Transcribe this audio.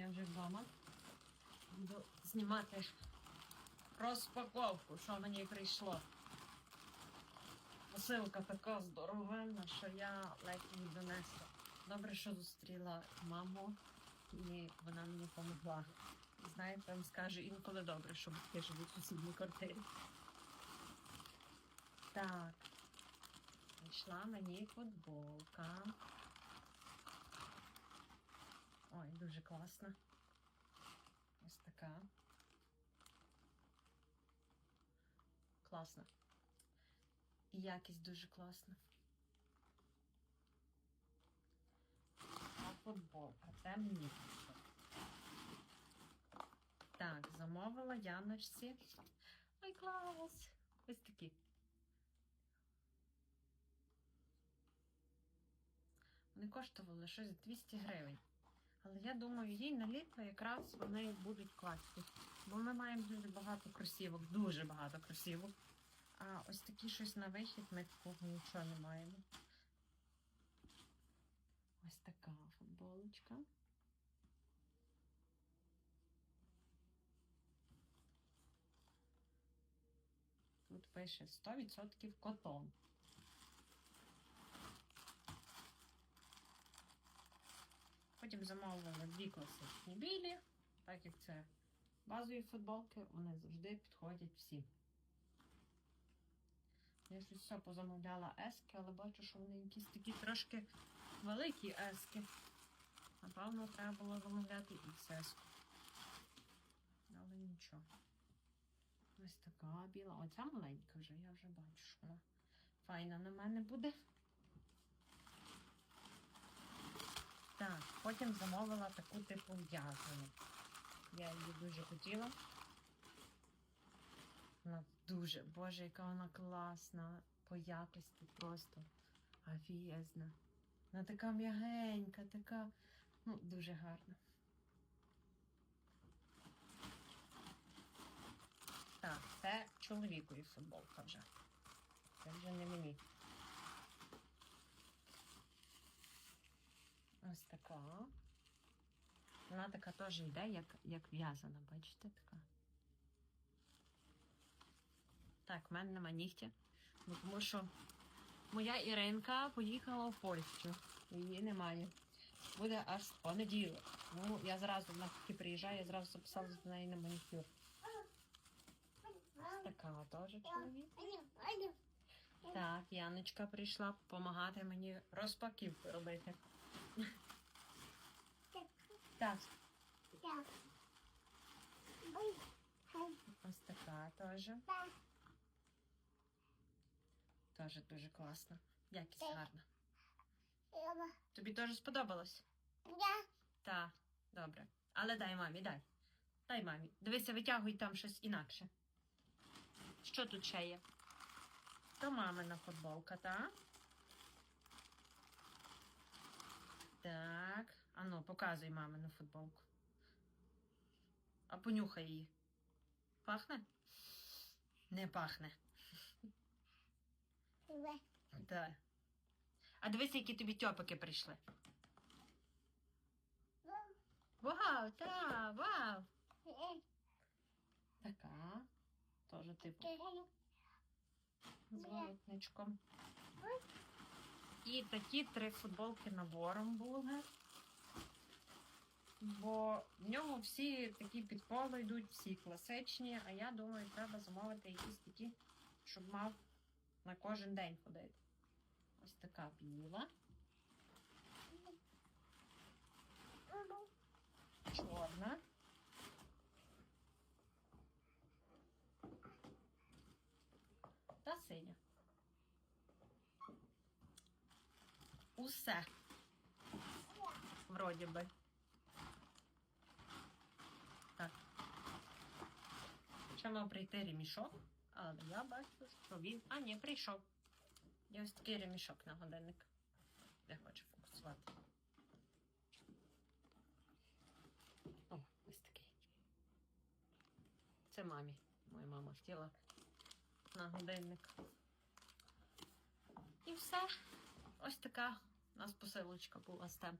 Я вже вдома. Буду знімати розпаковку, що мені прийшло. Посилка така здоровенна, що я ледь не донесла. Добре, що зустріла маму, і вона мені допомогла. Знаєте, вам скажу інколи добре, що батьки живуть в сусідній квартирі. Так. Прийшла мені футболка. Ой, дуже класна. Ось така. Класна. І якість дуже класна. А. Це мені. Так, замовила Яночці. Ой, клас! Ось такі. Вони коштували щось 200 гривень. Але я думаю, їй на літо якраз вони будуть класні. Бо ми маємо дуже багато кросівок, дуже багато кросівок. А ось такі щось на вихід ми такого нічого не маємо. Ось така футболочка. Тут пише 100% котон. Потім замовили дві класичні білі, так як це базові футболки, вони завжди підходять всім. Я щось все позамовляла ески, але бачу, що вони якісь такі трошки великі ески. Напевно, треба було замовляти і еску. Але нічого. Ось така біла. Оця маленька вже, я вже бачу, що вона файна на мене буде. Так, потім замовила таку типу в'язану. Я її дуже хотіла. Вона дуже, боже, яка вона класна. По якості просто офігезна. Вона така м'ягенька, така, ну, дуже гарна. Так, це чоловікові футболка вже. Це вже не мені. Ось така. Вона така теж йде, як, як в'язана, бачите, така. Так, в мене нема нігтя. Ну, тому що моя Іринка поїхала в Польщу. Її немає. Буде аж в понеділок. Ну, я зразу вона таки приїжджає, я зразу записалась до неї на манікюр. Ось така теж чоловік. Так, Яночка прийшла допомагати мені розпаківку робити. Так, ось така теж. Теж дуже класна. Якість гарна. Тобі теж сподобалось? Так, добре. Але дай мамі, дай. Дай мамі. Дивися, витягуй там щось інакше. Що тут ще є? То мамина футболка, так? Так. Ану, показуй мамину футболку. А понюхай її. Пахне? Не пахне. Так. А дивися, які тобі тьопики прийшли. Вау, та, вау. Така. Теж типу з воротничком. І такі три футболки набором були. Бо в ньому всі такі під поло йдуть, всі класичні, а я думаю, треба замовити якісь такі, щоб мав на кожен день ходити. Ось така біла, чорна. Та синя. Усе. Вроді би. Так. Ще мав прийти ремішок, але я бачу, що він. А, ні, прийшов. Є ось такий ремішок на годинник. Де хочу фокусувати. О, ось такий. Це мамі. Моя мама хотіла на годинник. І все. Ось така у нас посилочка була з тем.